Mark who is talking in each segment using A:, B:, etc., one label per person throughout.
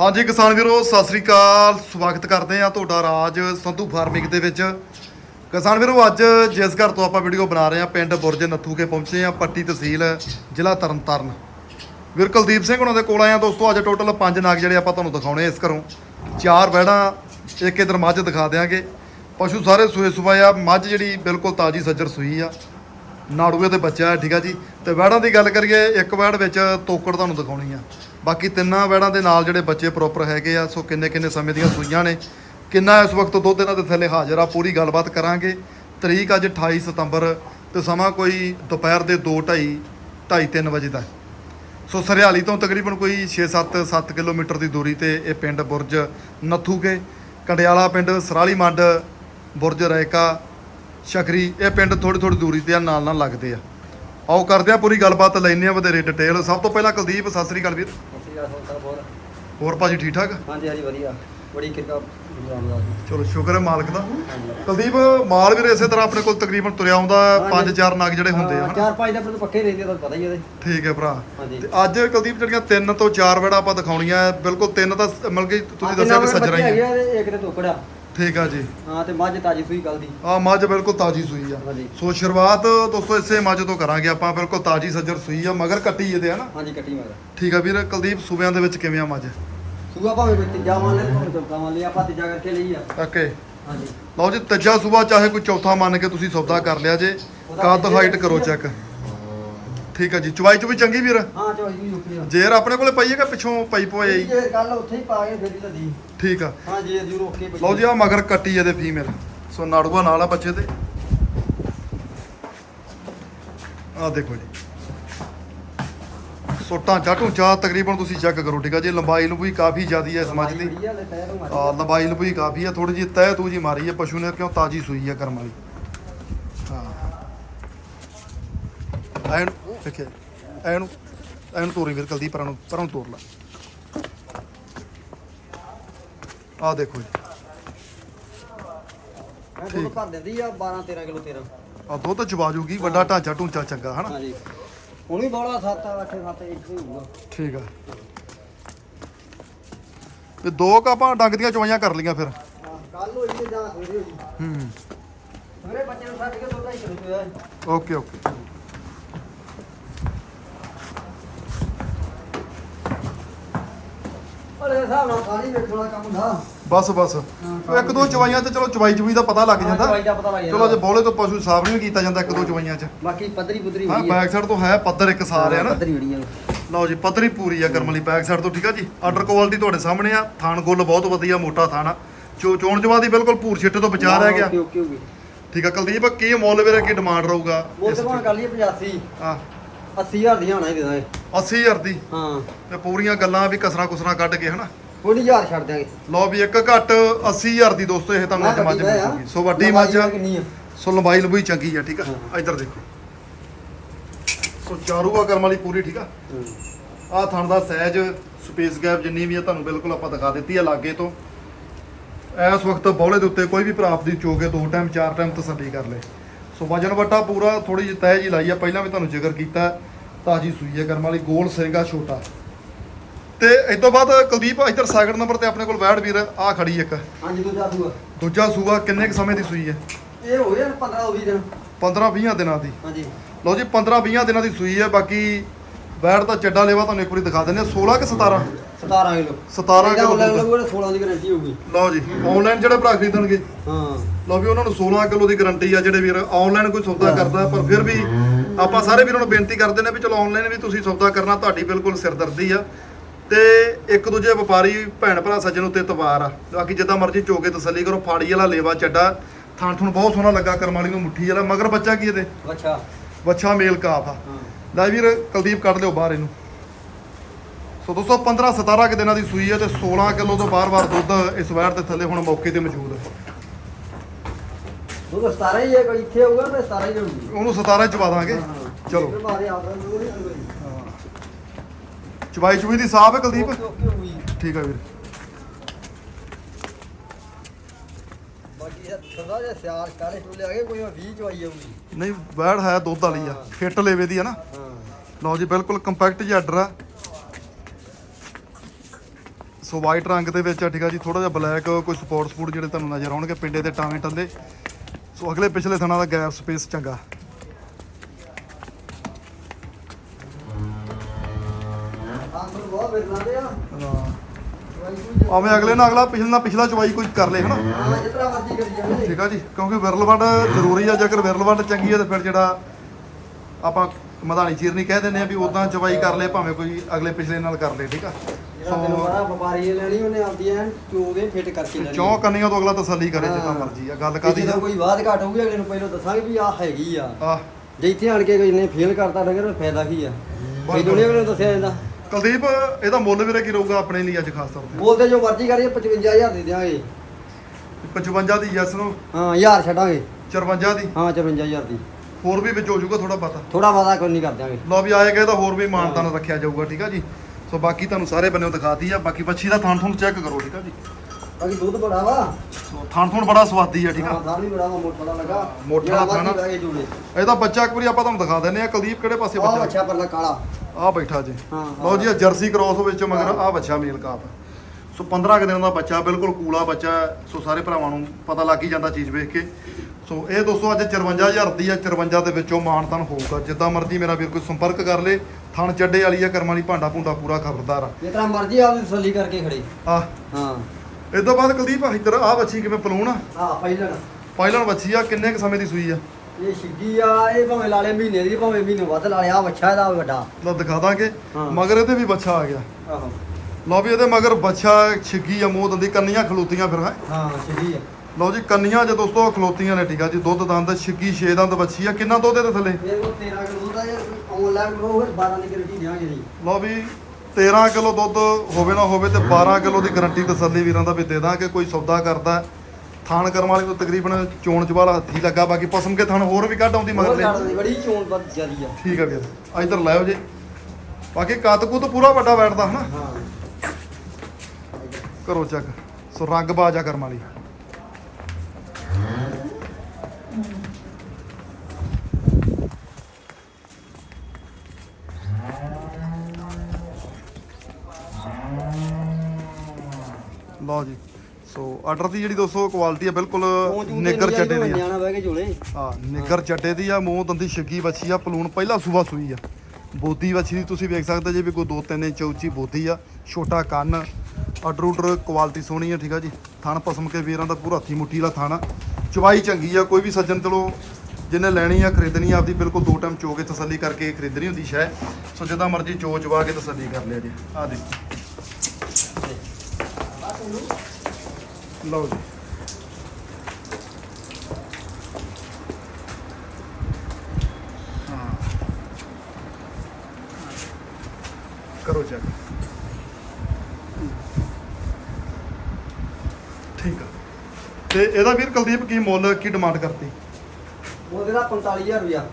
A: ਹਾਂਜੀ ਕਿਸਾਨ ਵੀਰੋ, ਸਤਿ ਸ੍ਰੀ ਅਕਾਲ। ਸਵਾਗਤ ਕਰਦੇ ਆ ਤੁਹਾਡਾ ਰਾਜ ਸੰਧੂ ਫਾਰਮਿੰਗ ਦੇ ਵਿੱਚ। ਕਿਸਾਨ ਵੀਰੋ, ਅੱਜ ਜਿਸ ਘਰ ਤੋਂ ਆਪਾਂ ਵੀਡੀਓ ਬਣਾ ਰਹੇ ਆ ਪਿੰਡ ਬੁਰਜ ਨੱਥੂ ਕੇ ਪਹੁੰਚੇ ਆ ਪੱਟੀ ਤਹਿਸੀਲ, ਜ਼ਿਲ੍ਹਾ ਤਰਨਤਾਰਨ। ਵੀਰ ਕੁਲਦੀਪ ਸਿੰਘ ਉਹਨਾਂ ਦੇ ਕੋਲ ਆਏ ਆ ਦੋਸਤੋ, ਅੱਜ ਟੋਟਲ ਪੰਜ ਨਾਗ ਜਿਹੜੇ ਆਪਾਂ ਤੁਹਾਨੂੰ ਦਿਖਾਉਣੇ ਇਸ ਘਰੋਂ। ਚਾਰ ਵੈੜਾਂ ਇੱਕ ਇਧਰ ਮੱਝ ਦਿਖਾ ਦਿਆਂਗੇ। ਪਸ਼ੂ ਸਾਰੇ ਸੂਏ ਸੁਬਾਏ ਆ। ਮੱਝ ਜਿਹੜੀ ਬਿਲਕੁਲ ਤਾਜੀ, ਸੱਜਰ ਸੂਈ ਆ। ਨਾੜੂਏ ਤੇ ਬੱਚਾ ਹੈ, ਠੀਕ ਆ ਜੀ। ਤੇ ਵੈੜਾਂ ਦੀ ਗੱਲ ਕਰੀਏ, ਇੱਕ ਵੈੜ ਵਿੱਚ ਤੋਕੜ ਤੁਹਾਨੂੰ ਦਿਖਾਉਣੀ ਆ। ਬਾਕੀ ਤਿੰਨਾਂ ਵੈੜਾਂ ਦੇ ਨਾਲ ਜਿਹੜੇ ਬੱਚੇ ਪ੍ਰੋਪਰ ਹੈਗੇ ਆ, ਸੋ ਕਿੰਨੇ ਕਿੰਨੇ ਸਮੇਂ ਦੀਆਂ ਸੂਈਆਂ ਨੇ। ਕਿੰਨਾ ਇਸ ਵਕਤ ਦੁੱਧ ਇਹਨਾਂ ਦੇ ਥੱਲੇ ਹਾਜ਼ਰ ਆ, ਪੂਰੀ ਗੱਲਬਾਤ ਕਰਾਂਗੇ। ਤਰੀਕ ਅੱਜ 28 ਸਤੰਬਰ ਤੇ ਸਮਾਂ ਕੋਈ ਦੁਪਹਿਰ ਦੇ 2:30 2:30 3 ਵਜੇ ਦਾ। ਸੋ ਸਰਿਆਲੀ ਤੋਂ ਤਕਰੀਬਨ ਕੋਈ 6-7 7 ਕਿਲੋਮੀਟਰ ਦੀ ਦੂਰੀ ਤੇ ਇਹ ਪਿੰਡ ਬੁਰਜ ਨੱਥੂਕੇ। ਕੰਡਿਆਲਾ ਪਿੰਡ ਸਰਾਲੀ ਮੰਡ ਬੁਰਜ ਰੈਕਾ ਸ਼ਕਰੀ ਇਹ ਪਿੰਡ ਥੋੜੀ ਥੋੜੀ ਦੂਰੀ ਤੇ ਆ ਨਾਲ ਨਾਲ ਲੱਗਦੇ ਆ। ਆਓ ਕਰਦੇ ਆ ਪੂਰੀ ਗੱਲਬਾਤ ਲੈਨੇ ਆ ਵਧੇਰੇ ਡਿਟੇਲ ਸਭ ਤੋਂ ਪਹਿਲਾਂ ਕੁਲਦੀਪ ਸਤਿ ਸ੍ਰੀ ਅਕਾਲ ਵੀਰ। ਹੋਰ ਭਾਜੀ ਠੀਕ ਠਾਕ?
B: ਹਾਂਜੀ ਹਾਂਜੀ ਵਧੀਆ। ਬੜੀ ਕਿਰਪਾ
A: ਚਲੋ ਸ਼ੁਕਰ ਹੈ ਮਾਲਕ ਦਾ। ਕੁਲਦੀਪ ਮਾਲ ਵੀਰ ਇਸੇ ਤਰ੍ਹਾਂ ਆਪਣੇ ਕੋਲ ਤਕਰੀਬਨ ਤੁਰਿਆ ਆਉਂਦਾ ਪੰਜ ਚਾਰ ਨਗ ਜਿਹੜੇ ਹੁੰਦੇ ਆ
B: ਚਾਰ ਪੰਜ ਦਾ ਤੁਹਾਨੂੰ ਪੱਕੇ ਰਹਿੰਦੇ ਤੁਹਾਨੂੰ ਪਤਾ ਹੀ ਇਹਦੇ
A: ਠੀਕ ਹੈ ਭਰਾ। ਤੇ ਅੱਜ ਕੁਲਦੀਪ ਜਿਹੜੀਆਂ ਤਿੰਨ ਤੋਂ ਚਾਰ ਵੇੜਾ ਆਪਾਂ ਦਿਖਾਉਣੀਆਂ ਬਿਲਕੁਲ ਤਿੰਨ ਤਾਂ ਮਤਲਬ ਕਿ ਤੁਸੀਂ ਦੱਸਿਆ ਕਿ ਸੱਜਰਾ ਹੀ ਹੈ
B: ਹੈ ਇੱਕ ਤੇ ਟੋਕੜਾ
A: ਠੀਕ ਆ ਜੀ।
B: ਹਾਂ ਤੇ ਮੱਝ ਤਾਜੀ ਸੂਈ ਕੱਲ ਦੀ।
A: ਆ ਮੱਝ ਬਿਲਕੁਲ ਤਾਜੀ ਸੂਈ ਆ।
B: ਹਾਂਜੀ।
A: ਸੋ ਸ਼ੁਰੂਆਤ ਦੋਸਤੋ ਇਸੇ ਮੱਝ ਤੋਂ ਕਰਾਂਗੇ ਆਪਾਂ ਬਿਲਕੁਲ ਤਾਜੀ ਸੱਜਰ ਸੂਈ ਆ ਮਗਰ ਕੱਟੀ ਇਹਦੇ ਹਨਾ?
B: ਹਾਂਜੀ ਕੱਟੀ ਮਾਰ
A: ਠੀਕ ਆ ਵੀਰ ਕੁਲਦੀਪ ਸੂਬਿਆਂ ਦੇ ਵਿੱਚ ਕਿਵੇਂ ਆ ਮੱਝ?
B: ਸੂਆ ਭਾਵੇਂ ਕੋਈ ਤੀਜਾ ਮੰਨ ਲੈ ਭਾਵੇਂ ਚੌਥਾ ਮੰਨ ਲਈ ਆਪਾਂ ਤੀਜਾ ਕਰਕੇ ਲਈ ਆ।
A: ਓਕੇ।
B: ਹਾਂਜੀ।
A: ਲਓ ਜੀ ਤੀਜਾ ਸੂਬਾ ਚਾਹੇ ਕੋਈ ਚੌਥਾ ਮੰਨ ਕੇ ਤੁਸੀਂ ਸੌਦਾ ਕਰ ਲਿਆ ਜੇ। ਕੱਦ ਹਾਈਟ ਕਰੋ ਚੈੱਕ ਠੀਕ ਆ ਜੀ। ਚੁਵਾਈ ਚ ਵੀ ਚੰਗੀ ਵੀਰ?
B: ਹਾਂ ਚੋਈ ਵੀ ਰੁਕੀ ਆ।
A: ਜੇਰ ਆਪਣੇ ਕੋਲੇ ਪਈ ਹੈ ਕਿ ਪਿੱਛੋਂ ਪਾਈ ਪੋਏ ਜੀ
B: ਜੇ ਕੱਲ ਉੱਥੇ ਹੀ ਪਾ ਕੇ ਫਿਰ ਹੀ ਲੱਦੀ।
A: ਠੀਕ ਆ।
B: ਹਾਂ ਜੀ ਜੀ ਰੋਕ ਕੇ
A: ਲਓ ਜੀ ਆ ਮਗਰ ਕੱਟੀ ਇਹਦੇ ਫੀਮੇਲ। ਸੋ ਨਾੜੂਆ ਨਾਲ ਆ ਬੱਚੇ ਤੇ ਆ ਦੇਖੋ ਜੀ। ਸੋ ਢਾਂਚਾ ਢੂੰਚਾ ਤਕਰੀਬਨ ਤੁਸੀਂ ਚੈੱਕ ਕਰੋ ਠੀਕ ਆ ਜੀ? ਲੰਬਾਈ ਲੰਬੂਈ ਕਾਫੀ ਜ਼ਿਆਦੀ ਹੈ ਇਸ ਮੱਝ ਦੀ। ਆ ਲੰਬਾਈ ਲੰਬੂਈ ਕਾਫੀ ਆ। ਥੋੜੀ ਜਿਹੀ ਤਹਿ ਤੂ ਜੀ ਮਾਰੀ ਹੈ ਪਸ਼ੂ ਨੇ ਕਿਉਂ ਤਾਜੀ ਸੂਈ ਆ ਕਰਮ ਵਾਲੀ। ਹਾਂ। ਐਨ ਦੇਖੇ ਐਨ ਐਨ ਤੋਰੀ ਵੀਰ ਕਲਦੀ ਪਰਾਂ ਨੂੰ ਪਰਾਂ ਨੂੰ ਤੋਰ ਲਾ। ਆ ਦੇਖੋ ਜੀ।
B: ਮੈਂ ਦੁੱਧ ਭਰ ਦਿੰਦੀ ਆ 12 13 ਕਿਲੋ 13
A: ਆ ਦੁੱਧ ਚਵਾ ਜੂਗੀ ਵੱਡਾ ਢਾਂਚਾ ਢੂੰਚਾ ਚੰਗਾ ਹਨਾ?
B: ਹਾਂਜੀ। ਹੁਣ ਵੀ ਬੋਲਾ 7 8 7 ਇੱਕ ਹੀ ਹੋਊਗਾ।
A: ਠੀਕ ਆ। ਤੇ ਦੋ ਕ ਆਪਾਂ ਡੰਗ ਦੀਆਂ ਚਵਾਈਆਂ ਕਰ ਲੀਆਂ ਫਿਰ।
B: ਕੱਲ ਹੋਈ ਤੇ ਜਾਂ ਹੋਈ
A: ਹੂੰ
B: ਸਵੇਰੇ ਬੱਚੇ ਨੂੰ ਛੱਡ ਕੇ ਦੁੱਧ ਹੀ ਕਿਲੋ ਹੋਇਆ।
A: ਓਕੇ। ਓਕੇ
B: ਬੜੇ ਹਿਸਾਬ ਨਾਲ ਸਾਰੀ ਵੇਖਣ ਵਾਲਾ ਕੰਮ ਹੁੰਦਾ।
A: ਬਸ ਬਸ। ਇੱਕ ਦੋ ਚਵਾਈਆਂ ਤੇ ਚਲੋ ਚਵਾਈ ਚਵੀ ਦਾ ਪਤਾ ਲੱਗ ਜਾਂਦਾ।
B: ਦਵਾਈ ਦਾ ਪਤਾ ਲੱਗ
A: ਚਲੋ ਜੇ ਬੋਲੇ ਤੋਂ ਪਸ਼ੂ ਸਾਫ਼ ਨਹੀਂ ਕੀਤਾ ਜਾਂਦਾ ਇੱਕ ਦੋ ਚਵਾਈਆਂ ਚ।
B: ਬਾਕੀ ਪੱਧਰੀ ਪੁੱਧਰੀ
A: ਹਾਂ
B: ਹੋਈ
A: ਬੈਕ ਸਾਈਡ ਤੋਂ ਹੈ ਪੱਧਰ ਇੱਕ ਸਾਰ ਆ ਨਾ।
B: ਪੱਧਰੀ ਹੋਣੀ ਆ।
A: ਲਓ ਜੀ ਪੱਧਰੀ ਪੂਰੀ ਆ ਕਰਮ ਵਾਲੀ ਬੈਕ ਸਾਈਡ ਤੋਂ ਠੀਕ ਆ ਜੀ? ਆਰਡਰ ਕੁਆਲਿਟੀ ਤੁਹਾਡੇ ਸਾਹਮਣੇ ਆ। ਥਾਣ ਗੁੱਲ ਬਹੁਤ ਵਧੀਆ ਮੋਟਾ ਥਾਣ ਆ। ਚੋ ਚੋਣ ਜਵਾ ਦੀ ਬਿਲਕੁਲ ਭੂਰ ਛਿੱਟੇ ਤੋਂ ਬਚਾ ਰਹਿ ਗਿਆ।
B: Okay okay okay.
A: ਠੀਕ ਆ ਕੁਲਦੀਪ ਕੀ ਮੁੱਲ ਵੀਰੇ ਕੀ ਡਿਮਾਂਡ ਰਹੂਗਾ?
B: ਤੇ ਕੋਣ ਕਰ ਲਈ 85
A: ਆ
B: 80000 ਦੀਆਂ ਹੋਣਾ ਹੀ ਦੇਣਾ
A: 80000 ਦੀ?
B: ਹਾਂ।
A: ਤੇ ਪੂਰੀਆਂ ਗੱਲਾਂ ਵੀ ਕਸਰਾਂ ਕੁਸਰਾਂ ਕੱਢ ਕੇ ਹਨਾ?
B: ਕੋਈ ਨਹੀਂ ਹਜ਼ਾਰ ਛੱਡ ਦਿਆਂਗੇ।
A: ਲਓ ਵੀ ਇੱਕ ਘੱਟ 80000 ਦੀ ਦੋਸਤੋ ਇਹ ਤੁਹਾਨੂੰ ਅੱਜ ਮੱਝ ਮਿਲ ਜੂਗੀ। ਸੋ ਵੱਡੀ ਮੱਝ।
B: ਕਿੰਨੀ ਆ?
A: ਸੋ ਲੰਬਾਈ ਲੰਬੂਈ ਚੰਗੀ ਆ ਠੀਕ ਆ?
B: ਹਾਂ।
A: ਇੱਧਰ ਦੇਖੋ। ਸੋ ਚਾਰੂ ਆ ਕਰਮ ਵਾਲੀ ਪੂਰੀ ਠੀਕ ਆ? ਆ ਥਣ ਦਾ ਸਹਿਜ ਸਪੇਸ ਗੈਪ ਜਿੰਨੀ ਵੀ ਆ ਤੁਹਾਨੂੰ ਬਿਲਕੁਲ ਆਪਾਂ ਦਿਖਾ ਦਿੱਤੀ ਆ ਲਾਗੇ ਤੋਂ। ਇਸ ਵਕਤ ਬੌਲੇ ਦੇ ਉੱਤੇ ਕੋਈ ਵੀ ਭਰਾ ਆਪਦੀ ਚੋਕੇ ਦੋ ਟਾਈਮ ਚਾਰ ਟਾਈਮ ਤਸੱਲੀ ਕਰ ਲੇ ਸੋ ਵਜਨ ਵਟਾ ਪੂਰਾ ਥੋੜੀ ਜਿਹੀ ਤਹਿ ਜੀ ਲਾਈ ਆ ਪਹਿਲਾਂ ਵੀ ਤੁਹਾਨੂੰ ਜ਼ਿਕਰ ਕੀਤਾ। ਤਾਜੀ ਸੂਈ ਆ ਕਰਮ ਵਾਲੀ ਗੋਲ ਸਿੰਘਾ ਛੋਟਾ। ਤੇ ਇਸ ਤੋਂ ਬਾਅਦ ਕੁਲਦੀਪ ਇੱਧਰ ਸੈਕਿੰਡ ਨੰਬਰ ਤੇ ਆਪਣੇ ਕੋਲ ਵੈੜ ਵੀਰ ਆ ਖੜੀ ਇੱਕ।
B: ਹਾਂਜੀ ਦੂਜਾ ਸੂਆ।
A: ਦੂਜਾ ਸੂਆ ਕਿੰਨੇ ਕੁ ਸਮੇਂ ਦੀ ਸੂਈ ਹੈ?
B: ਇਹ ਹੋ ਗਿਆ 15 20 ਦਿਨ।
A: 15 20 ਦਿਨਾਂ ਦੀ।
B: ਹਾਂਜੀ।
A: ਲਓ ਜੀ 15 20 ਦਿਨਾਂ ਦੀ ਸੂਈ ਹੈ ਬਾਕੀ ਵੈੜ ਦਾ ਚੱਡਾ ਲੇਵਾ ਤੁਹਾਨੂੰ ਇੱਕ ਵਾਰੀ ਦਿਖਾ ਦਿੰਦੇ ਹਾਂ। 16 ਕਿ 17
B: 17 ਕਿਲੋ।
A: 17 ਕਿਲੋ।
B: ਲਓ 16 ਦੀ ਗਾਰੰਟੀ ਹੋਊਗੀ।
A: ਲਓ ਜੀ ਆਨਲਾਈਨ ਜਿਹੜੇ ਭਰਾ ਖਰੀਦਣਗੇ।
B: ਹਾਂ।
A: ਲਓ ਵੀ ਉਹਨਾਂ ਨੂੰ 16 ਕਿਲੋ ਦੀ ਗਾਰੰਟੀ ਆ ਜਿਹੜੇ ਵੀਰ ਆਨਲਾਈਨ ਕੋਈ ਸੌਦਾ ਕਰਦਾ ਪਰ ਫਿਰ ਵੀ ਆਪਾਂ ਸਾਰੇ ਵੀਰਾਂ ਨੂੰ ਬੇਨਤੀ ਕਰਦੇ ਨੇ ਵੀ ਚਲੋ ਆਨਲਾਈਨ ਵੀ ਤੁਸੀਂ ਸੌਦਾ ਕਰਨਾ ਤੁਹਾਡੀ ਬਿਲਕੁਲ ਸਿਰਦਰਦੀ ਆ। ਤੇ ਇੱਕ ਦੂਜੇ ਵਪਾਰੀ ਭੈਣ ਭਰਾ ਸੱਜਣ ਉੱਤੇ ਤਵਾਰ ਆ। ਬਾਕੀ ਜਿੱਦਾਂ ਮਰਜ਼ੀ ਚੋਕੇ ਤਸੱਲੀ ਕਰੋ ਫਾੜੀ ਵਾਲਾ ਲੇਵਾ ਚੱਡਾ ਥਾਂ ਤੁਹਾਨੂੰ ਬਹੁਤ ਸੋਹਣਾ ਲੱਗਾ ਕਰਮਾਲੀ ਨੂੰ ਮੁੱਠੀ ਵਾਲਾ। ਮਗਰ ਬੱਚਾ ਕੀ ਇਹਦੇ?
B: ਅੱਛਾ
A: ਬੱਚਾ ਮੇਲ ਕਾਫ ਆ। ਲੈ ਵੀਰ ਕੁਲਦੀਪ ਕੱਢ ਲਿਓ ਬਾਹਰ ਇਹਨੂੰ। ਸੋ ਦੋਸਤੋ 15 17 ਕਿ ਦਿਨਾਂ ਦੀ ਸੂਈ ਹੈ ਤੇ 16 ਕਿਲੋ ਤੋਂ ਬਾਰ-ਬਾਰ ਦੁੱਧ ਇਸ ਵੈਰ ਦੇ ਥੱਲੇ ਹੁਣ ਮੌਕੇ ਤੇ ਮੌਜੂਦ ਹੈ
B: ਦੁੱਧ 17 ਹੀ ਹੈ ਕੋਈ ਇੱਥੇ ਹੋਊਗਾ ਤੇ 17 ਹੀ ਹੋਊਗੀ
A: ਉਹਨੂੰ 17 ਚ ਪਾ ਦਾਂਗੇ। ਚਲੋ।
B: ਇਹ ਮਾਰੇ ਆਪ ਨੂੰ ਨਹੀਂ ਹੋਊਗੀ
A: ਚਵਾਈ ਚੁਈ ਦੀ ਸਾਫ਼ ਹੈ ਕੁਲਦੀਪ?
B: ਓਕੇ
A: ਠੀਕ ਆ ਵੀਰ।
B: ਬਾਕੀ ਥੋੜਾ ਜਿਹਾ ਸਿਆਲ ਕਾਲੇ ਟੋਲੇ ਆ ਗਏ ਕੋਈ 20 ਚਵਾਈ ਆਊਗੀ।
A: ਨਹੀਂ ਵੈੜ ਹੈ ਦੁੱਧ ਵਾਲੀ ਆ। ਫਿੱਟ ਲੇਵੇ ਦੀ ਆ ਨਾ।
B: ਹਾਂ।
A: ਲਓ ਜੀ ਬਿਲਕੁਲ ਕੰਪੈਕਟ ਜਿਹਾ ਆਰਡਰ ਆ ਸੋ ਵਾਈਟ ਰੰਗ ਦੇ ਵਿੱਚ ਆ ਠੀਕ ਆ ਜੀ। ਥੋੜਾ ਜਿਹਾ ਬਲੈਕ ਕੋਈ ਸਪੋਰਟ ਸਪੂਟ ਜਿਹੜੇ ਤੁਹਾਨੂੰ ਨਜ਼ਰ ਆਉਣਗੇ ਪਿੰਡੇ ਤੇ ਟਾਵੇਂ ਟੰਦੇ ਸੋ ਅਗਲੇ ਪਿਛਲੇ ਥਣਾ ਦਾ ਗੈਪ ਸਪੇਸ ਚੰਗਾ। ਆਵੇਂ ਅਗਲੇ ਨਾਲ ਅਗਲਾ ਪਿਛਲੇ ਨਾਲ ਪਿਛਲਾ ਚਵਾਈ ਕੋਈ ਕਰ ਲੇ, ਹਨਾ? ਠੀਕ ਆ ਜੀ, ਕਿਉਂਕਿ ਵਿਰਲ ਵੰਡ ਜ਼ਰੂਰੀ ਆ, ਜੇਕਰ ਵਿਰਲ ਵੰਡ ਚੰਗੀ ਆ ਤੇ ਫਿਰ ਜਿਹੜਾ ਆਪਾਂ ਮਧਾਣੀ ਚੀਰਨੀ ਕਹਿ ਦਿੰਦੇ ਆ ਵੀ ਉਦਾਂ ਚਵਾਈ ਕਰ ਲੇ, ਭਾਵੇਂ ਕੋਈ ਅਗਲੇ ਪਿਛਲੇ ਨਾਲ ਕਰ ਲੇ, ਠੀਕ ਆ?
B: ਤੈਨੂੰ ਬੜਾ ਵਪਾਰੀ ਨੇ ਲੈਣੀ ਉਹਨੇ ਆਪਦੀ ਐਨ ਚੋਗੇ ਫਿੱਟ ਕਰਕੇ ਲੈਣੀ
A: ਚੌਂ ਕੰਨੀਆਂ ਤੋਂ ਅਗਲਾ ਤਸੱਲੀ ਕਰੇ ਜਿੱਦਾਂ
B: ਹਾਂ।
A: ਮਰਜ਼ੀ ਆ ਗੱਲ
B: ਜੇ
A: ਕਾਦੀ
B: ਕੋਈ ਬਾਤ ਘਾਟ ਹੋਊਗੀ ਅਗਲੇ ਨੂੰ ਪਹਿਲਾਂ ਦੱਸਾਂਗੇ ਵੀ ਆਹ ਹੈਗੀ ਆ।
A: ਆ
B: ਜੇ ਇੱਥੇ ਆਣ ਕੇ ਕੋਈ ਨੇ ਫੇਲ ਕਰਤਾ ਡੰਗਰ ਫਿਰ ਫਾਇਦਾ ਕੀ ਆ? ਪਹਿਲੋਂ ਨਹੀਂ ਅਗਲੇ ਨੂੰ ਦੱਸਿਆ ਜਾਂਦਾ।
A: ਕੁਲਦੀਪ ਇਹਦਾ ਮੁੱਲ ਵੀਰੇ ਕੀ ਰਹੂਗਾ ਆਪਣੇ ਲਈ ਅੱਜ ਖਾਸ ਤੌਰ
B: ਬੋਲਦੇ ਜੋ ਮਰਜ਼ੀ ਕਰੀਏ 55000 ਦੇ ਦਿਆਂਗੇ।
A: ਤੇ 55 ਦੀ ਯੈਸ ਨੂੰ?
B: ਹਾਂ 1000 ਛੱਡਾਂਗੇ।
A: 54 ਦੀ?
B: ਹਾਂ 54000 ਦੀ।
A: ਹੋਰ ਵੀ ਵਿੱਚ ਹੋ ਜਾਊਗਾ ਥੋੜਾ ਪਤਾ
B: ਥੋੜਾ ਵਾਦਾ ਕੋਈ ਨਹੀਂ ਕਰ ਦਿਆਂਗੇ।
A: ਲਓ ਵੀ ਆਏ ਗਏ ਤਾਂ ਹੋਰ ਵੀ ਮਾਨਤਾਨ ਰੱਖਿਆ ਜਾਊਗਾ ਠੀਕ ਆ ਜੀ? ਸੋ ਬਾਕੀ ਤੁਹਾਨੂੰ ਸਾਰੇ ਬੰਨਿਓ ਦਿਖਾਤੀ ਆ ਬਾਕੀ ਬੱਚੀ ਦਾ ਥਣ ਥਣ ਚੈੱਕ ਕਰੋ ਠੀਕ ਆ ਜੀ?
B: ਬਾਕੀ ਦੁੱਧ ਬੜਾ ਵਾ।
A: ਸੋ ਥਣ ਥਣ ਬੜਾ ਸਵਾਦੀ ਆ ਠੀਕ ਆ?
B: ਸਾਰ ਵੀ ਬੜਾ ਵਾ ਮੋਟਾ ਲੱਗਾ।
A: ਮੋਟਾ ਥਾਣਾ।
B: ਜੋੜੇ
A: ਇਹਦਾ ਬੱਚਾ ਇੱਕ ਵਾਰੀ ਆਪਾਂ ਤੁਹਾਨੂੰ ਦਿਖਾ ਦਿੰਨੇ ਆ ਕੁਲਦੀਪ ਕਿਹੜੇ ਪਾਸੇ ਬੱਚਾ?
B: ਬੱਚਾ ਪਰਲਾ ਕਾਲਾ।
A: ਆ ਬੈਠਾ ਜੀ।
B: ਹਾਂ,
A: ਲਓ ਜੀ ਇਹ ਜਰਸੀ ਕ੍ਰੋਸ ਵਿੱਚ ਮਗਰ ਆ ਬੱਚਾ ਮੇਲ ਕਾਪ ਸੋ 15 ਕੁ ਦਿਨਾਂ ਦਾ ਬੱਚਾ ਬਿਲਕੁਲ ਕੂਲਾ ਬੱਚਾ। ਸੋ ਸਾਰੇ ਭਰਾਵਾਂ ਨੂੰ ਪਤਾ ਲੱਗ ਹੀ ਜਾਂਦਾ ਚੀਜ਼ ਵੇਖ ਕੇ। ਸੋ ਇਹ ਦੋਸਤੋ ਅੱਜ 54000 ਦੀ ਆ 54 ਦੇ ਵਿੱਚੋਂ ਮਾਨਤਨ ਹੋਊਗਾ। ਜਿੱਦਾਂ ਮਰਜ਼ੀ ਮੇਰਾ ਵੀਰ ਕੋਈ ਸੰਪਰਕ ਕਰ ਲੇ ਥਣ ਚੱਡੇ ਵਾਲੀ ਆ ਕਰਮਾਂ ਵਾਲੀ ਭਾਂਡਾ ਭੁੰਡਾ ਪੂਰਾ ਖਬਰਦਾਰ ਆ।
B: ਜਿਤਨਾ ਮਰਜ਼ੀ ਆਪਦੀ ਤਸੱਲੀ ਕਰਕੇ ਖੜੇ।
A: ਆ
B: ਹਾਂ।
A: ਇਸ ਤੋਂ ਬਾਅਦ ਕੁਲਦੀਪ ਇੱਧਰ ਆ ਬੱਚੀ ਕਿਵੇਂ ਪਲੂਣ ਆ?
B: ਹਾਂ ਪਹਿਲਣ
A: ਪਾਇਲਣ ਬੱਚੀ ਆ ਕਿੰਨੇ ਕੁ ਸਮੇਂ ਦੀ ਸੂਈ ਆ?
B: ਇਹ ਛਿੱਗੀ ਆ ਇਹ ਭਾਵੇਂ ਲਾਲੇ ਮਹੀਨੇ ਦੀ ਭਾਵੇਂ ਮਹੀਨੇ ਵੱਧ ਲਾਲੇ ਆ ਬੱਚਾ ਇਹਦਾ ਵੱਡਾ।
A: ਲਓ ਦਿਖਾ ਦਾਂਗੇ। ਮਗਰ ਇਹਦੇ ਵੀ ਬੱਚਾ ਆ ਗਿਆ।
B: ਆਹੋ।
A: ਲਓ ਵੀ ਇਹਦੇ ਮਗਰ ਬੱਚਾ ਛਿੱਗੀ ਆ ਮੂੰਹ ਦੰਦੀ ਕੰਨੀਆਂ ਖਲੋਤੀਆਂ ਫਿਰ ਹੈ?
B: ਹਾਂ ਛਿੱਗੀ ਆ।
A: ਲਓ ਜੀ ਕੰਨੀਆਂ ਜੇ ਦੋਸਤੋ ਖਲੋਤੀਆਂ ਨੇ ਠੀਕ ਆ ਜੀ। ਦੁੱਧ ਦੰਦ ਛਿੱਗੀ ਛੇ ਦੰਦ ਬੱਚੀ ਆ। ਕਿੰਨਾ ਦੁੱਧ ਇਹਦੇ ਥੱਲੇ?
B: ਇਹ ਕੋ 13 ਕਿਲੋ ਦਾ ਇਹ ਆਨਲਾਈਨ ਕਰੋ ਫਿਰ 12 ਦੀ ਗਰੰਟੀ ਦਿਆਂਗੇ ਜੀ।
A: ਲਓ ਵੀ 13 ਕਿਲੋ ਦੁੱਧ ਹੋਵੇ ਨਾ ਹੋਵੇ ਤੇ 12 ਕਿਲੋ ਦੀ ਗਰੰਟੀ ਤਸੱਲੀ ਵੀਰਾਂ ਦਾ ਵੀ ਦੇ ਦਾਂਗੇ ਕੋਈ ਸੌਦਾ ਕਰਦਾ। ਥਾਣ ਕਰਮ ਵਾਲੇ ਤੋਂ ਤਕਰੀਬਨ ਚੋਣ ਚਵਾਲਾ ਹੱਥੀ ਲੱਗਾ ਬਾਕੀ ਪਸਮ ਕੇ ਥਣ ਹੋਰ ਵੀ ਕੱਢ ਆਉਂਦੀ ਮਗਰ
B: ਹੋਰ
A: ਲੈ।
B: ਲੜਨ ਦੀ ਬੜੀ ਚੋਣ ਵੱਧ ਜਿਆਦੀ ਆ।
A: ਠੀਕ ਆ ਵੀਰ ਇੱਧਰ ਲਾਇਓ ਜੀ। ਬਾਕੀ ਕੱਦ ਕੁੱਦ ਪੂਰਾ ਵੱਡਾ ਬੈਠਦਾ ਹਨਾ?
B: ਹਾਂ।
A: ਕਰੋ ਚੱਕ ਸੋ ਰੰਗ ਬਾਜਾ ਕਰਮ ਵਾਲੀ। ਲਓ ਜੀ। ਸੋ ਆਰਡਰ ਦੀ ਜਿਹੜੀ ਦੋਸਤੋ ਕੁਆਲਿਟੀ ਹੈ ਬਿਲਕੁਲ ਨਿੱਗਰ ਚੱਡੇ ਦੀ ਆ।
B: ਨਿਆਣਾ ਬਹਿ ਕੇ ਝੋਲੇ
A: ਹਾਂ ਨਿੱਗਰ ਚੱਡੇ ਦੀ ਆ ਮੂੰਹ ਦੰਦੀ ਛਿੱਗੀ ਬੱਚੀ ਆ ਪਲੂਣ ਪਹਿਲਾ ਸੂਬਾ ਸੂਈ ਆ। ਬੋਦੀ ਬੱਚੀ ਦੀ ਤੁਸੀਂ ਵੇਖ ਸਕਦੇ ਜੇ ਵੀ ਕੋਈ 2-3 ਇੰਚ ਉੱਚੀ ਬੋਦੀ ਆ ਛੋਟਾ ਕੰਨ ਆਰਡਰ ਉਡਰ ਕੁਆਲਿਟੀ ਸੋਹਣੀ ਆ ਠੀਕ ਆ ਜੀ। ਥਣ ਪਸਮ ਕੇ ਵੀਰਾਂ ਦਾ ਪੂਰਾ ਹੱਥੀ ਮੁੱਠੀ ਵਾਲਾ ਥਣ ਆ। ਚਵਾਈ ਚੰਗੀ ਆ ਕੋਈ ਵੀ ਸੱਜਣ ਚਲੋ ਜਿਹਨੇ ਲੈਣੀ ਆ ਖਰੀਦਣੀ ਆ ਆਪਦੀ ਬਿਲਕੁਲ ਦੋ ਟਾਈਮ ਚੋ ਕੇ ਤਸੱਲੀ ਕਰਕੇ ਖਰੀਦਣੀ ਹੁੰਦੀ ਸ਼ੈ। ਸੋ ਜਿੱਦਾਂ ਮਰਜ਼ੀ ਚੋ ਚਵਾ ਕੇ ਤਸੱਲੀ ਕਰ ਲਿਆ ਜੀ। ਆ ਦੇਖੋ। ਲਓ ਜੀ। ਹਾਂ। ਕਰੋ ਚੈੱਕ ਠੀਕ ਆ। ਤੇ ਇਹਦਾ ਵੀਰ ਕੁਲਦੀਪ ਕੀ ਮੁੱਲ ਕੀ ਡਿਮਾਂਡ ਕਰਤੀ?
B: ਉਹਦੇ ਦਾ 45000 ਰੁਪਿਆ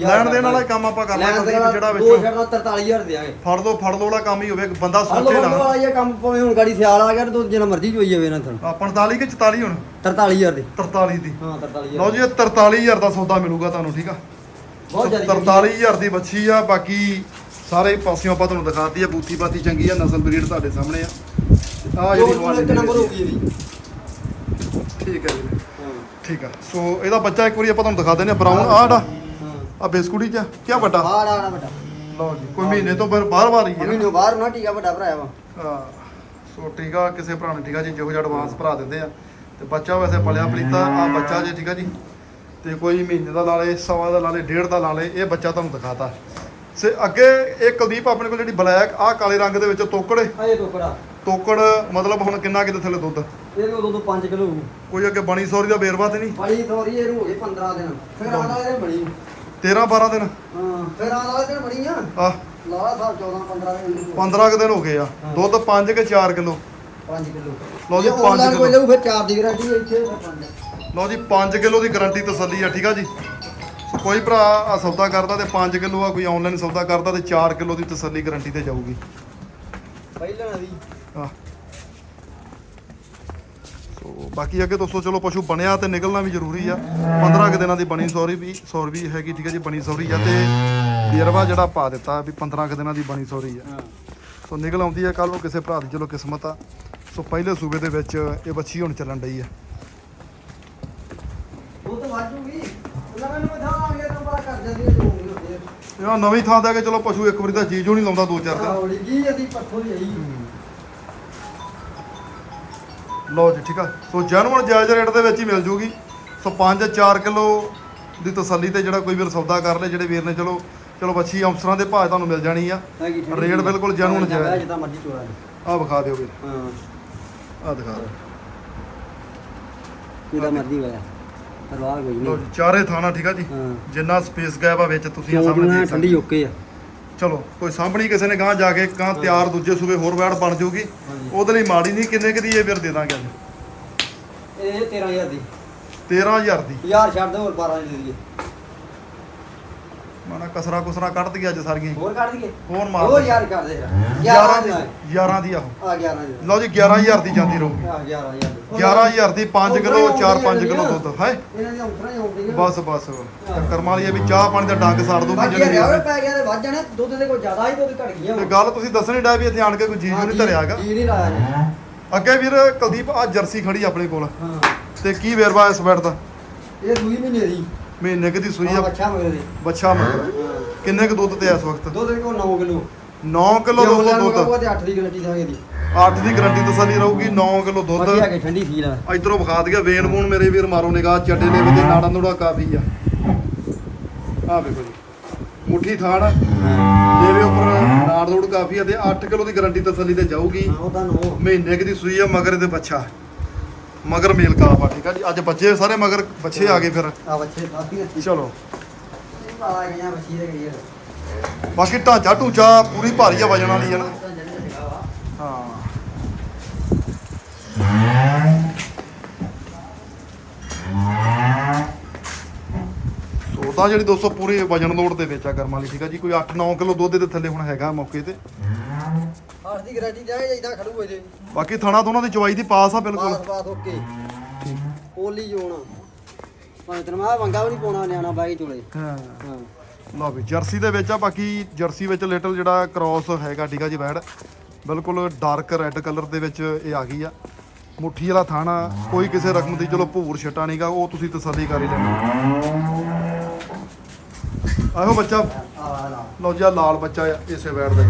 A: ਲੈਣ ਦੇਣ ਵਾਲਾ ਕੰਮ ਆਪਾਂ ਕਰਨਾ ਕੁਲਦੀਪ ਜਿਹੜਾ
B: ਦੋ
A: ਵਿੱਚ
B: ਛੱਡਦਾ 43000 ਦਿਆਂਗੇ
A: ਫੜ ਦੋ ਫੜ ਦੋ ਵਾਲਾ ਕੰਮ ਹੀ ਹੋਵੇ ਬੰਦਾ ਸੋਚੇ ਨਾ
B: ਵਾਲਾ ਇਹ ਕੰਮ ਭਾਵੇਂ ਹੁਣ ਗਾੜੀ ਸਿਆਲ ਆ ਗਿਆ ਤੇ ਜਿੰਨਾ ਮਰਜ਼ੀ ਚੋਈ ਜਾਵੇ ਇਹਨਾਂ ਤੁਹਾਨੂੰ
A: ਆ, 45 ਕਿ 44 ਹੁਣ?
B: 43000 ਦੇ।
A: 43 ਦੀ।
B: ਹਾਂ 43000
A: ਲਓ ਜੀ ਇਹ 43000 ਦਾ ਸੌਦਾ ਮਿਲੂਗਾ ਤੁਹਾਨੂੰ ਠੀਕ ਆ?
B: ਬਹੁਤ ਜ਼ਿਆਦਾ
A: 43000 ਦੀ ਬੱਚੀ ਆ ਬਾਕੀ ਸਾਰੇ ਪਾਸਿਓਂ ਆਪਾਂ ਤੁਹਾਨੂੰ ਦਿਖਾਤੀ ਆ ਬੂਥੀ ਬਾਤੀ ਚੰਗੀ ਆ ਨਸਲ ਬਰੀਡ ਤੁਹਾਡੇ ਸਾਹਮਣੇ ਆ। ਆ
B: ਜਿਹੜੀ ਨੰਬਰ ਹੋ ਗਈ ਇਹਦੀ।
A: ਠੀਕ ਹੈ ਜੀ।
B: ਹਾਂ।
A: ਠੀਕ ਆ। ਸੋ ਇਹਦਾ ਬੱਚਾ ਇੱਕ ਵਾਰੀ ਆਪਾਂ ਤੁਹਾਨੂੰ ਦਿਖਾ ਦਿੰਦੇ ਆ ਬਰਾਊਨ ਆੜਾ
B: ਹਾਂ
A: ਆ ਬਿਸਕੁਟੀ ਚ ਕੀ ਵੱਡਾ?
B: ਬਾਹਰ ਆਣਾ ਵੱਡਾ।
A: ਲਓ ਜੀ ਕੋਈ ਮਹੀਨੇ ਤੋਂ ਬਾਹਰ ਬਾਹਰ ਹੀ
B: ਮੰਮੀ
A: ਆ
B: ਨੂੰ ਬਾਹਰ ਨਾ ਟੀਕਾ ਵੱਡਾ ਭਰਾਇਆ ਵਾ।
A: ਹਾਂ ਸੋ ਟੀਕਾ ਕਿਸੇ ਭਰਾ ਨੇ ਟੀਕਾ ਜੀ ਜਿਹੋ ਜਿਹਾ ਐਡਵਾਂਸ ਭਰਾ ਦਿੰਦੇ ਆ। ਤੇ ਬੱਚਾ ਵੈਸੇ ਪਲਿਆ ਪਲੀਤਾ ਆ ਬੱਚਾ ਜੇ ਠੀਕ ਆ ਜੀ। ਤੇ ਕੋਈ ਮਹੀਨੇ ਦਾ ਲਾ ਲੇ ਸਵਾ ਦਾ ਲਾ ਲੇ ਡੇਢ ਦਾ ਲਾ ਲੇ ਇਹ ਬੱਚਾ ਤੁਹਾਨੂੰ ਦਿਖਾਤਾ। ਸੇ ਅੱਗੇ ਇਹ ਕੁਲਦੀਪ ਆਪਣੇ ਕੋਲ ਜਿਹੜੀ ਬਲੈਕ ਆ ਕਾਲੇ ਰੰਗ ਦੇ ਵਿੱਚ ਤੋਕੜੇ
B: ਆਏ ਟੋਕੜਾ
A: ਤੋਕੜ ਮਤਲਬ ਹੁਣ ਕਿੰਨਾ ਕਿਤੇ ਥੱਲੇ ਦੁੱਧ?
B: ਇਹਨੂੰ ਉਦੋਂ ਤੋਂ 5 ਕਿਲੋ
A: ਕੋਈ ਅੱਗੇ ਬਣੀ ਸੌਰੀ ਦਾ ਬੇਰਵਾ ਤੇ ਨਹੀਂ?
B: ਬੜੀ ਥੋੜੀ ਇਹਨੂੰ ਹੋ ਗਏ 15 ਦਿਨ। ਫਿਰ ਵਾਲੇ ਦਿਨ ਬਣੀ।
A: 13 12 ਦਿਨ।
B: ਹਾਂ ਫਿਰ ਆਉਣ ਵਾਲੇ ਦਿਨ ਬਣੀ ਆ।
A: ਆ
B: ਸਾਹਿਬ 14 15 ਦਿਨ
A: 15 ਕੁ ਦਿਨ ਹੋ ਗਏ ਆ। ਦੁੱਧ 5 ਕੇ 4 ਕਿਲੋ।
B: 5 ਕਿਲੋ।
A: ਲਓ ਜੀ,
B: ਜੇ
A: ਪੰਜ
B: online ਕੋਈ
A: ਕਿੱਲੋ।
B: ਲਊ ਫਿਰ 4 ਦੀ ਗਾਰੰਟੀ ਇੱਥੇ।
A: ਲਓ ਜੀ 5 ਕਿਲੋ ਦੀ ਗਾਰੰਟੀ ਤਸੱਲੀ ਆ ਠੀਕ ਆ ਜੀ? ਕੋਈ ਭਰਾ ਆ ਸੌਦਾ ਕਰਦਾ ਤੇ 5 ਕਿਲੋ ਆ ਕੋਈ ਆਨਲਾਈਨ ਸੌਦਾ ਕਰਦਾ ਤੇ 4 ਕਿਲੋ ਦੀ ਤਸੱਲੀ ਗਾਰੰਟੀ ਤੇ ਜਾਊਗੀ।
B: ਪਹਿਲਾਂ ਦੀ।
A: ਆ ਬਾਕੀ ਅੱਗੇ ਦੋਸਤੋ ਚਲੋ ਪਸ਼ੂ ਬਣਿਆ ਤੇ ਨਿਕਲਣਾ ਵੀ ਜ਼ਰੂਰੀ ਆ। 15 ਕੁ ਦਿਨਾਂ ਦੀ ਬਣੀ ਸੌਰੀ ਵੀ ਸੌਰ ਵੀ ਹੈਗੀ ਠੀਕ ਹੈ ਜੀ ਬਣੀ ਸੌਰੀ ਆ ਤੇ ਬੇਰਵਾ ਜਿਹੜਾ ਪਾ ਦਿੱਤਾ ਵੀ 15 ਕੁ ਦਿਨਾਂ ਦੀ ਬਣੀ ਸੌਰੀ ਆ।
B: ਹਾਂ।
A: ਸੋ ਨਿਕਲ ਆਉਂਦੀ ਹੈ ਕੱਲ ਨੂੰ ਕਿਸੇ ਭਰਾ ਦੀ ਚਲੋ ਕਿਸਮਤ ਆ। ਸੋ ਪਹਿਲੇ ਸੂਬੇ ਦੇ ਵਿੱਚ ਇਹ ਬੱਚੀ ਹੁਣ ਚੱਲਣ ਡਈ ਆ।
B: ਉਹ ਤਾਂ ਵਾਜੂਗੀ। ਉਹਨਾਂ ਮੈਨੂੰ ਬਧਾ ਆ ਗਿਆ ਤਾਂ ਬਾਹਰ ਕਰ ਜਾਂਦੀ ਹੈ ਜੋ ਵੀ ਹੁੰਦੀ ਹੈ
A: ਇਹ ਨਵੀਂ ਥਾਂ ਤੇ ਆ ਕੇ ਚਲੋ ਪਸ਼ੂ ਇੱਕ ਵਾਰੀ ਤਾਂ ਚੀਜ਼ ਨਹੀਂ ਲਾਉਂਦਾ ਦੋ ਚਾਰ ਦਿਨ।
B: ਹੌਲੀ ਜੀ ਅਸੀਂ ਪੱਥੋਂ ਹੀ ਆਈ।
A: ਲਓ ਜੀ ਠੀਕ ਆ। ਸੋ ਜਨਮਨ ਜਾਇਜ਼ ਰੇਟ ਦੇ ਵਿੱਚ ਹੀ ਮਿਲ ਜੂਗੀ। ਸੋ 5-4 ਕਿਲੋ ਦੀ ਤਸੱਲੀ ਤੇ ਜਿਹੜਾ ਕੋਈ ਵੀਰ ਸੌਦਾ ਕਰ ਲੇ ਜਿਹੜੇ ਵੀਰ ਨੇ ਚਲੋ ਚਲੋ ਬੱਚੀ ਅਫਸਰਾਂ ਦੇ ਭਾਅ ਤੁਹਾਨੂੰ ਮਿਲ ਜਾਣੀ ਆ।
B: ਠੰਡੀ
A: ਰੇਟ ਬਿਲਕੁਲ
B: ਜਿਹਾ
A: ਹੈ।
B: ਜਿੱਦਾਂ ਮਰਜ਼ੀ ਚੋਰਾ ਲੈ।
A: ਆਹ ਵਿਖਾ ਦਿਓ ਵੀਰ।
B: ਹਾਂ।
A: ਆਹ ਦਿਖਾ ਦਿਓ।
B: ਕਿਹਦਾ ਮਰਜ਼ੀ ਹੋਇਆ। ਪਰਵਾਹ ਕੋਈ ਨਹੀਂ।
A: ਜੀ ਚਾਰੇ ਥਾਣਾ ਠੀਕ ਆ ਜੀ। ਜਿੰਨਾ ਸਪੇਸ ਗੈਪ ਆ ਵਿੱਚ ਤੁਸੀਂ ਆ ਸਾਹਮਣੇ ਦੇਖ
B: ਠੰਡੀ
A: ਸਕਦੇ ਹੋ।
B: ਓਕੇ ਆ।
A: ਚਲੋ ਕੋਈ ਸਾਹਮਣੀ ਕਿਸੇ ਨੇ ਗਾਂ ਜਾ ਕੇ ਗਾਂ ਤਿਆਰ ਦੂਜੇ ਸੂਬੇ ਹੋਰ ਵੈੜ ਬਣ ਜਾਊਗੀ। ਉਹਦੇ ਲਈ ਮਾੜੀ ਨਹੀਂ ਕਿੰਨੇ ਕੁ ਦੀ ਇਹ ਵੀਰ ਦੇ ਦਾਂਗੇ ਅੱਜ?
B: ਇਹ 13000 ਦੀ।
A: 13000 ਦੀ।
B: ਯਾਰ ਛੱਡ ਦੇ ਹੋਰ 12 ਦੀ ਦੇ ਦਈਏ।
A: ਮਾਣਾ ਕਸਰਾ ਕੁਸਰਾ ਕੱਢ ਦਈਏ ਅੱਜ ਸਾਰੀਆਂ ਹੀ।
B: ਹੋਰ ਕੱਢ ਦਈਏ?
A: ਹੋਰ ਮਾਰ
B: ਹੋਰ। ਯਾਰ ਕਰ ਦੇ
A: 11
B: 11
A: ਦੀ
B: ਦੀ
A: 11 ਦੀ ਆਹੋ
B: ਆ 11 ਦੀ।
A: ਲਓ ਜੀ 11000 ਦੀ ਜਾਂਦੀ ਰਹੂਗੀ।
B: ਆ 11000 ਦੀ।
A: 11000 ਦੀ 5 ਕਿਲੋ 4-5 ਕਿਲੋ ਦੁੱਧ ਹੈ?
B: ਇਹਨਾਂ ਦੀਆਂ ਉਤਰਾਂ ਹੀ ਆਉਂਦੀਆਂ
A: ਬਸ ਬਸ। ਵਾਲੀ ਇਹ ਵੀ ਚਾਹ ਪਾਣੀ ਦਾ ਡੰਗ ਸਾੜ ਦੂਗੀ
B: ਬਾਕੀ
A: ਜਿਹੜੀ।
B: ਪੈ ਗਿਆ ਤੇ ਵੱਜ ਜਾਣੇ ਦੁੱਧ ਦੇ ਕੋਈ ਜ਼ਿਆਦਾ ਹੀ ਦੁੱਧ ਘਟ ਗਿਆ
A: ਤੇ ਗੱਲ ਤੁਸੀਂ ਦੱਸਣੀ ਡਾ ਵੀ ਇੱਥੇ ਆਣ ਕੇ ਕੋਈ ਜੀਜ ਨਹੀਂ ਧਰਿਆਗਾ।
B: ਜੀ ਨਹੀਂ ਲਾਇਆ ਜੀ।
A: ਅੱਗੇ ਵੀਰ ਕੁਲਦੀਪ ਆ ਜਰਸੀ ਖੜੀ ਆਪਣੇ ਕੋਲ।
B: ਹਾਂ।
A: ਤੇ ਕੀ ਵੇਰਵਾ ਇਸ ਦਾ?
B: ਇਹ ਦੂਈ ਮਹੀਨੇ ਦੀ।
A: ਮਹੀਨੇ ਕੁ ਦੀ ਸੂਈ ਆ।
B: ਮਗਰ ਦੀ
A: ਬੱਚਾ ਮਗਰ ਕਿੰਨੇ ਕੁ ਦੁੱਧ ਤੇ ਇਸ ਵਕਤ?
B: ਦੁੱਧ ਦੇ ਕੋਲ। 9 ਕਿਲੋ
A: 9 ਕਿਲੋ ਦੁੱਧ। ਦੁੱਧ
B: ਤੇ 8 ਦੀ ਗਰੰਟੀ ਦਾਂਗੇ ਦੀ
A: 8 ਦੀ ਗਰੰਟੀ ਤਸੱਲੀ ਰਹੂਗੀ 9 ਕਿਲੋ ਦੁੱਧ।
B: ਬਾਕੀ ਆ ਕੇ ਠੰਡੀ ਫੀਲ ਆ।
A: ਇਧਰੋਂ ਵਿਖਾ ਦਈਏ ਵੇਨ ਮੂਨ ਮੇਰੇ ਵੀਰ ਮਾਰੋ ਨਿਗਾਹ ਚੱਡੇ ਦੇ ਵਿੱਚ ਨਾੜਾ ਨੂੜਾ ਕਾਫੀ ਆ। ਆ ਵੇਖੋ ਜੀ ਮੁੱਠੀ ਥਾਣ ਦੇਵੇ ਉੱਪਰ ਨਾੜ ਨੂੜ ਕਾਫੀ ਆ ਤੇ 8 ਕਿਲੋ ਦੀ ਗਰੰਟੀ ਤਸੱਲੀ ਤੇ ਜਾਊਗੀ।
B: ਹਾਂ ਉਹਦਾ ਨੋ।
A: ਮਹੀਨੇ ਕੁ ਦੀ ਸੂਈ ਆ ਮਗਰ ਇਹਦੇ ਬੱਚਾ। ਮਗਰ ਮੇਲ ਕਾਫ ਆ ਠੀਕ ਆ ਜੀ? ਅੱਜ ਬੱਚੇ ਸਾਰੇ ਮਗਰ ਬੱਚੇ ਆ ਗਏ ਫਿਰ।
B: ਆ ਬੱਚੇ ਅੱਛੀ
A: ਚਲੋ।
B: ਆ ਗਈਆਂ ਬੱਚੀ ਦੇ ਗਈ
A: ਬਾਕੀ ਢਾਂਚਾ ਢੂਚਾ ਪੂਰੀ ਭਾਰੀ ਆ ਵਜਣ ਵਾਲੀ ਆ ਨਾ। ਹਾਂ। ਜਿਹੜੀ 200 ਪੂਰੀ ਵਜਨ ਲੋਡ ਦੇ ਵਿੱਚ ਆ ਕਰਮ ਵਾਲੀ ਠੀਕ ਆ ਜੀ? ਕੋਈ 8-9 ਕਿਲੋ ਦੁੱਧ ਦੇ ਥੱਲੇ ਹੁਣ ਹੈਗਾ ਮੌਕੇ ਤੇ।
B: ਆਰ ਦੀ ਗਰੰਟੀ ਜਾਏ ਇਦਾਂ ਖੜੂ ਇਹਦੇ
A: ਬਾਕੀ ਥਣਾ ਤੋਂ ਉਹਨਾਂ ਦੀ ਚਵਾਈ ਦੀ ਪਾਸ ਆ ਬਿਲਕੁਲ।
B: ਬਾਤ ਓਕੇ ਪੋਲੀ ਜੋਣਾ ਭਾਵੇਂ ਤੈਨੂੰ ਮੈਂ ਵੰਗਾ ਵੀ ਨਹੀਂ ਪਾਉਣਾ ਨਿਆਣਾ ਬਾਈ ਚੋਲੇ।
A: ਹਾਂ।
B: ਹਾਂ।
A: ਲਓ ਵੀ ਜਰਸੀ ਦੇ ਵਿੱਚ ਆ ਬਾਕੀ ਜਰਸੀ ਵਿੱਚ ਲਿਟਲ ਜਿਹੜਾ ਕ੍ਰਾਸ ਹੈਗਾ ਠੀਕ ਆ ਜੀ ਬੈਡ। ਬਿਲਕੁਲ ਡਾਰਕ ਰੈੱਡ ਕਲਰ ਦੇ ਵਿੱਚ ਇਹ ਆ ਗਈ ਆ। ਮੁੱਠੀ ਵਾਲਾ ਥਾਣਾ ਕੋਈ ਕਿਸੇ ਰਕਮ ਦੀ ਚਲੋ ਭੂਰ ਛਟਾ ਨਹੀਂਗਾ ਉਹ ਤੁਸੀਂ ਤਸੱਲੀ ਕਰ ਹੀ ਲੈਣੀ। ਆਹੋ ਬੱਚਾ।
B: ਆ
A: ਲਓ ਜੀ ਆਹ ਲਾਲ ਬੱਚਾ ਆ ਇਸੇ ਬੈਡ ਦਾ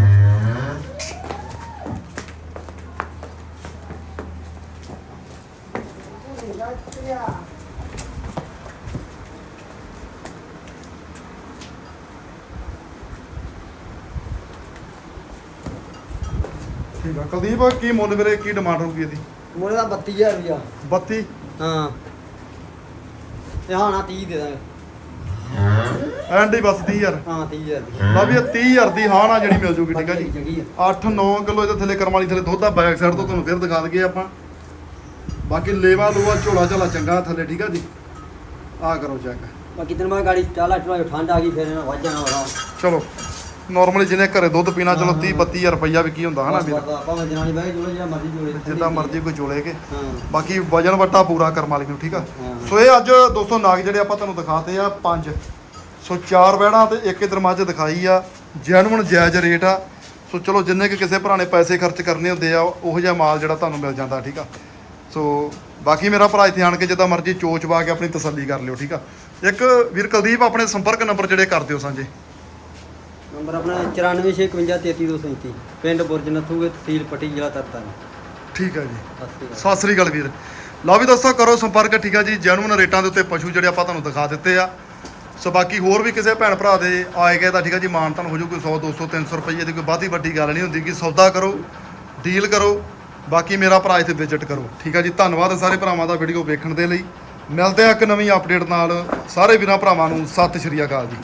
A: ਕੁਲਦੀਪ ਕੀ ਮੁੱਲ ਵੀਰੇ ਕੀ ਡਿਮਾਂਡ ਹੋਊਗੀ ਇਹਦੀ?
B: ਮੋਰੇ ਦਾ 32000 ਰੁਪਿਆ
A: 32
B: ਹਾਂ। ਤੇ ਹਾਂ ਨਾ 30 ਦੇ ਦਾਂਗੇ।
A: ਐਂਡ ਹੀ ਬਸ 30000
B: ਹਾਂ 30000 ਦੀ।
A: ਲਓ ਵੀ ਇਹ 30000 ਦੀ ਹਾਂ ਨਾ ਜਿਹੜੀ ਮਿਲ ਜੂਗੀ ਠੀਕ ਆ ਜੀ?
B: ਚੰਗੀ ਆ।
A: 8-9 ਕਿਲੋ ਇਹਦੇ ਥੱਲੇ ਕਰਮ ਵਾਲੀ ਥੱਲੇ ਦੁੱਧ ਦਾ ਬੈਕ ਸਾਈਡ ਤੋਂ ਤੁਹਾਨੂੰ ਫਿਰ ਦਿਖਾ ਦਈਏ ਆਪਾਂ। ਬਾਕੀ ਲੇਵਾ ਲੂਆ ਝੋਲਾ ਝਾਲਾ ਚੰਗਾ ਥੱਲੇ ਠੀਕ ਆ ਜੀ? ਆ ਕਰੋ ਚੈੱਕ
B: ਬਾਕੀ ਤੈਨੂੰ ਮੈਂ ਗਾੜੀ ਚਾਲਾ ਚਲਾ ਠੰਡ ਆ ਗਈ ਫਿਰ ਇਹਨਾਂ ਵੱਜ ਜਾਣਾ
A: ਚਲੋ। ਨਾਰਮਲੀ ਜਿਹਨੇ ਘਰੇ ਦੁੱਧ ਪੀਣਾ ਚਲੋ 30 32000 ਰੁਪਈਆ ਵੀ ਕੀ ਹੁੰਦਾ ਹਨਾ ਵੀਰ?
B: ਭਾਵੇਂ ਜਨਾਨੀ ਜੋਲੇ ਜਿਹੜਾ ਮਰਜ਼ੀ ਜੋਲੇ
A: ਜਿੱਦਾਂ ਮਰਜ਼ੀ ਕੋਈ ਜੋਲੇ ਕੇ।
B: ਹਾਂ।
A: ਬਾਕੀ ਵਜਨ ਵੱਟਾ ਪੂਰਾ ਕਰਮ ਵਾਲੀ ਨੂੰ ਠੀਕ ਆ। ਸੋ ਇਹ ਅੱਜ ਦੋਸਤੋ ਨਾਗ ਜਿਹੜੇ ਆਪਾਂ ਤੁਹਾਨੂੰ ਦਿਖਾਤੇ ਆ ਪੰਜ। ਸੋ ਚਾਰ ਬੈੜਾਂ ਤੇ ਇੱਕ ਇਧਰ ਮੱਝ ਦਿਖਾਈ ਆ ਜੈਨੂਨ ਜਾਇਜ਼ ਰੇਟ ਆ। ਸੋ ਚਲੋ ਜਿੰਨੇ ਕਿ ਕਿਸੇ ਭਰਾ ਨੇ ਪੈਸੇ ਖਰਚ ਕਰਨੇ ਹੁੰਦੇ ਆ ਉਹੋ ਜਿਹਾ ਮਾਲ ਜਿਹੜਾ ਤੁਹਾਨੂੰ ਮਿਲ ਜਾਂਦਾ ਠੀਕ ਆ? ਸੋ ਬਾਕੀ ਮੇਰਾ ਭਰਾ ਇੱਥੇ ਆਣ ਕੇ ਜਿੱਦਾਂ ਮਰਜ਼ੀ ਚੋਚਵਾ ਕੇ ਆਪਣੀ ਤਸੱਲੀ ਕਰ ਲਿਓ ਠੀਕ ਆ? ਇੱਕ ਵੀਰ ਕੁਲਦੀਪ ਆਪਣੇ ਸੰਪਰਕ ਨੰਬਰ ਜਿਹੜੇ ਕਰ ਦਿਓ ਸਾਂਝੇ।
B: ਨੰਬਰ ਆਪਣਾ 9465533237 ਪਿੰਡ ਬੁਰਜ ਨਥੂਗੇ ਤਹਿਸੀਲ ਪੱਟੀ ਜ਼ਿਲ੍ਹਾ ਤਰਨਤਾਰਨ
A: ਠੀਕ ਆ ਜੀ। ਸਤਿ ਸ਼੍ਰੀ ਅਕਾਲ। ਵੀਰ। ਲਓ ਵੀ ਦੋਸਤੋ ਕਰੋ ਸੰਪਰਕ ਠੀਕ ਆ ਜੀ। ਜੈਨੂਨ ਰੇਟਾਂ ਦੇ ਉੱਤੇ ਪਸ਼ੂ ਜਿਹੜੇ ਆਪਾਂ ਤੁਹਾਨੂੰ ਦਿਖਾ ਦਿੱਤੇ ਆ। ਸੋ ਬਾਕੀ ਹੋਰ ਵੀ ਕਿਸੇ ਭੈਣ ਭਰਾ ਦੇ ਆਏ ਗਏ ਤਾਂ ਠੀਕ ਆ ਜੀ ਮਾਨ ਤੁਹਾਨੂੰ ਹੋ ਜੂ ਕੋਈ 100 200 300 ਰੁਪਏ ਦੀ ਕੋਈ ਬਾਦੀ ਵੱਡੀ ਗੱਲ ਨਹੀਂ ਹੁੰਦੀ। ਕਿ ਸੌਦਾ ਕਰੋ ਡੀਲ ਕਰੋ ਬਾਕੀ ਮੇਰਾ ਭਰਾ ਇੱਥੇ ਵਿਜ਼ਿਟ ਕਰੋ। ਠੀਕ ਆ ਜੀ ਧੰਨਵਾਦ ਸਾਰੇ ਭਰਾਵਾਂ ਦਾ ਵੀਡੀਓ ਵੇਖਣ ਦੇ ਲਈ। ਮਿਲਦੇ ਆ ਇੱਕ ਨਵੀਂ ਅਪਡੇਟ ਨਾਲ। ਸਾਰੇ ਵੀਰਾਂ ਭਰਾਵਾਂ ਨੂੰ ਸਤਿ ਸ਼੍ਰੀ ਅਕਾਲ ਜੀ।